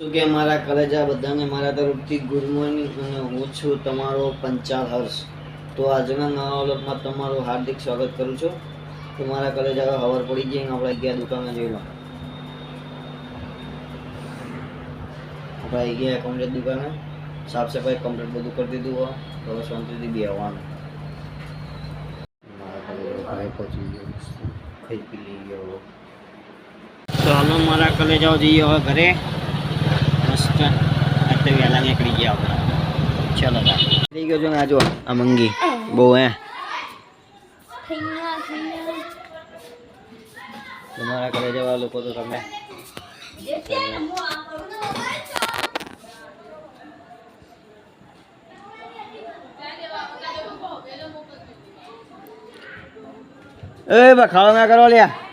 શું કે મારા કલેજા બધાને મારા તરફથી ગુડ મોર્નિંગ અને હું છું તમારો પંચાલ હર્ષ. તો આજના નવા વ્લોગમાં તમારું હાર્દિક સ્વાગત કરું છું. તો મારા કલેજા ખબર પડી ગઈ આપણે ગયા દુકાને જોઈ લો. આપણે ગયા કમ્પ્લેટ દુકાને. સાફ સફાઈ કમ્પ્લેટ બધું કરી દીધું હોય. હવે શાંતિથી બી મારા કલેજા પહોંચી ગયો. ખાઈ હાલો મારા કલેજાઓ જઈએ હવે ઘરે. મસ્ત આટલે વહેલા નીકળી ગયા આપણે ચલો તા થઈ ગયો છો ને આ જો આ મંગી બહુ હે તમારા ઘરે જવા લોકો તો તમે એ બા ખાવા ના કરો લ્યા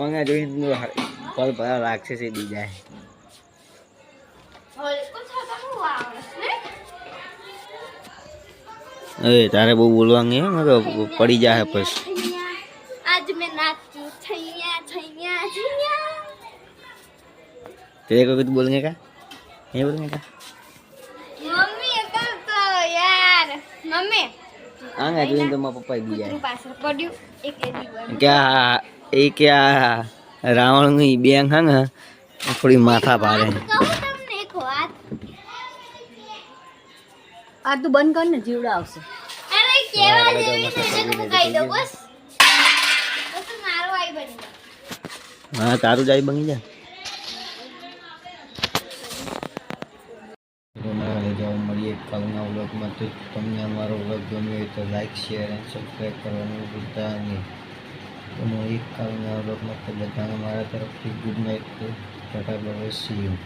ઓંગા જોઈને કોલ ભરા રાખશે છે બીજા એ તારે બહુ બોલવાની હો, પડી જાય પછી. આજ મેં નાચ્યું છૈયા છૈયા છૈયા. तेरे को कुछ बोलेंगे क्या नहीं बोलेंगे क्या મમ્મી કર તો યાર મમ્મી આંગા જોઈને તો મારા પપ્પા દી કૂતરું પાછળ પડ્યું એક એડી બન જાય કે આ એ કે આ રાવણની બેંગ હા ને થોડી માથા ભારે કહું તમને એક વાત આ તું બંધ કર ને જીવડા આવશે અરે કેવા જેવી છે એને તો હું કહી દઉં બસ બસ મારો આઈ બની ગયો. હા તારું જાય બની જાય કાલના વ્લોગમાંથી તમને અમારો વ્લોગ ગમ્યો હોય તો લાઇક શેર અને સબસ્ક્રાઈબ કરવાનું ભૂલતા નહીં. તો એક કાલના વ્લોગમાં બધાને મારા તરફથી good night tata bye see you